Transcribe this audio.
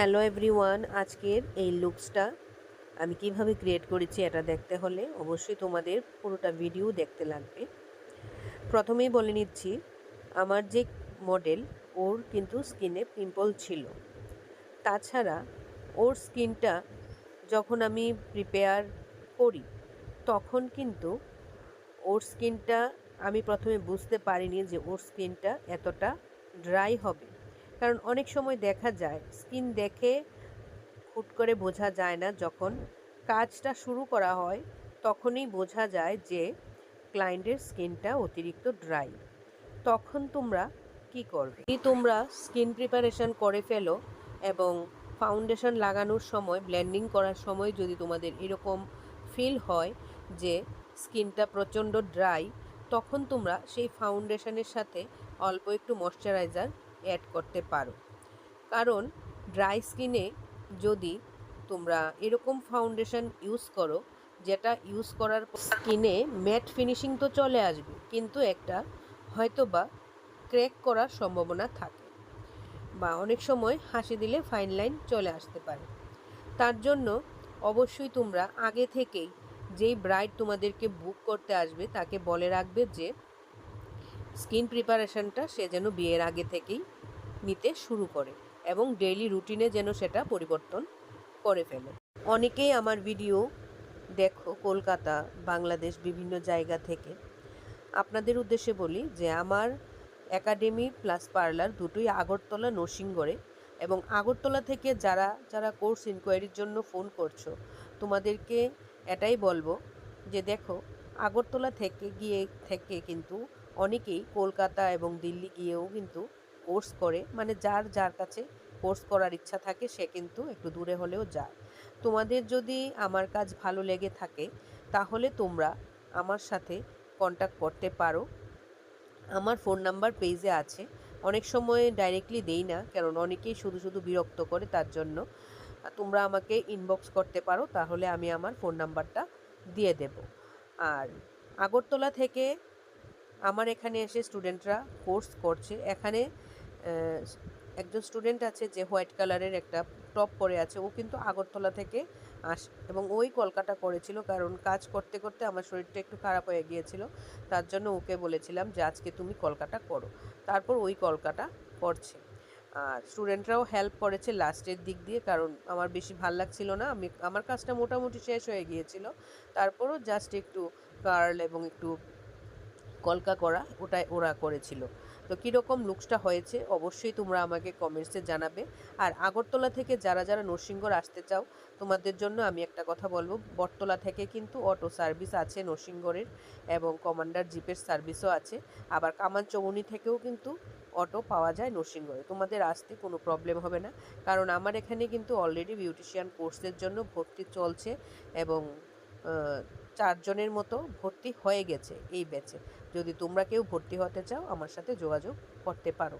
Hello everyone, আজকের এই লুকসটা আমি কীভাবে ক্রিয়েট করেছি এটা দেখতে হলে অবশ্যই তোমাদের পুরোটা ভিডিও দেখতে লাগবে। প্রথমেই বলে নিচ্ছি, আমার যে মডেল ওর কিন্তু স্কিনে পিম্পল ছিল। তাছাড়া ওর স্কিনটা যখন আমি প্রিপেয়ার করি, তখন কিন্তু ওর স্কিনটা আমি প্রথমে বুঝতে পারিনি যে ওর স্কিনটা এতটা ড্রাই হবে। কারণ অনেক সময় দেখা যায়, স্কিন দেখে হুট করে বোঝা যায় না যখন কাজটা শুরু করা হয়, তখনই বোঝা যায় যে ক্লায়েন্টের স্কিনটা অতিরিক্ত ড্রাই। তখন তোমরা কি করবে? কি তোমরা স্কিন প্রিপারেশন করে ফেলো এবং ফাউন্ডেশন লাগানোর সময়, ব্লেন্ডিং করার সময় যদি তোমাদের এরকম ফিল হয় যে স্কিনটা প্রচণ্ড ড্রাই, তখন তোমরা সেই ফাউন্ডেশনের সাথে অল্প একটু ময়শ্চারাইজার অ্যাড করতে পারো। কারণ ড্রাই স্কিনে যদি তোমরা এরকম ফাউন্ডেশন ইউজ করো, যেটা ইউজ করার স্কিনে ম্যাট ফিনিশিং তো চলে আসবে, কিন্তু একটা হয়তো বা ক্র্যাক করার সম্ভাবনা থাকে বা অনেক সময় হাসি দিলে ফাইন লাইন চলে আসতে পারে। তার জন্য অবশ্যই তোমরা আগে থেকেই যেই ব্রাইড তোমাদেরকে বুক করতে আসবে, তাকে বলে রাখবে যে স্কিন প্রিপারেশনটা সে যেন বিয়ের আগে থেকেই নিতে শুরু করে এবং ডেইলি রুটিনে যেন সেটা পরিবর্তন করে ফেলে। অনেকেই আমার ভিডিও দেখো কলকাতা, বাংলাদেশ বিভিন্ন জায়গা থেকে। আপনাদের উদ্দেশ্যে বলি যে আমার একাডেমি প্লাস পার্লার দুটোই আগরতলা নরসিংগড়ে এবং আগরতলা থেকে যারা যারা কোর্স ইনকোয়ারির জন্য ফোন করছ, তোমাদেরকে এটাই বলব যে দেখো, আগরতলা থেকে গিয়ে, থেকে কিন্তু অনেকেই কলকাতা এবং দিল্লি গিয়েও কিন্তু কোর্স করে। মানে যার যার কাছে কোর্স করার ইচ্ছা থাকে, সে কিন্তু একটু দূরে হলেও যায়। তোমাদের যদি আমার কাজ ভালো লেগে থাকে, তাহলে তোমরা আমার সাথে কন্ট্যাক্ট করতে পারো। আমার ফোন নাম্বার পেজে আছে। অনেক সময় ডাইরেক্টলি দেই না, কারণ অনেকেই শুধু শুধু বিরক্ত করে তার জন্য। তোমরা আমাকে ইনবক্স করতে পারো, তাহলে আমি আমার ফোন নাম্বারটা দিয়ে দেব। আর আগরতলা থেকে আমার এখানে এসে স্টুডেন্টরা কোর্স করছে। এখানে একজন স্টুডেন্ট আছে যে হোয়াইট কালারের একটা টপ পরে আছে। ও কিন্তু আগরতলা থেকে আস, এবং ওই কলকাতা করেছিল কারণ কাজ করতে করতে আমার শরীরটা একটু খারাপ হয়ে গিয়েছিল। তার জন্য ওকে বলেছিলাম যে আজকে তুমি কলকাতা করো। তারপর ওই কলকাতা করছে। আর স্টুডেন্টরাও হেল্প করেছে লাস্টের দিক দিয়ে কারণ আমার বেশি ভালো লাগছিল না। আমি, আমার কাজটা মোটামুটি শেষ হয়ে গিয়েছিল। তারপরও জাস্ট একটু কার্ল এবং একটু কলকা করা, ওটাই ওরা করেছিল। তো কীরকম লুকসটা হয়েছে অবশ্যই তোমরা আমাকে কমেন্টসে জানাবে। আর আগরতলা থেকে যারা যারা নরসিংগড় আসতে চাও, তোমাদের জন্য আমি একটা কথা বলব, বটতলা থেকে কিন্তু অটো সার্ভিস আছে নরসিংগড়ের এবং কমান্ডার জিপের সার্ভিসও আছে। আবার কামানচৌনি থেকেও কিন্তু অটো পাওয়া যায় নরসিংগড়ে তোমাদের আসতে কোনো প্রবলেম হবে না। কারণ আমার এখানে কিন্তু অলরেডি বিউটিশিয়ান কোর্সের জন্য ভর্তি চলছে এবং চারজনের মতো ভর্তি হয়ে গেছে এই ব্যাচে। যদি তোমরা কেউ ভর্তি হতে চাও, আমার সাথে যোগাযোগ করতে পারো।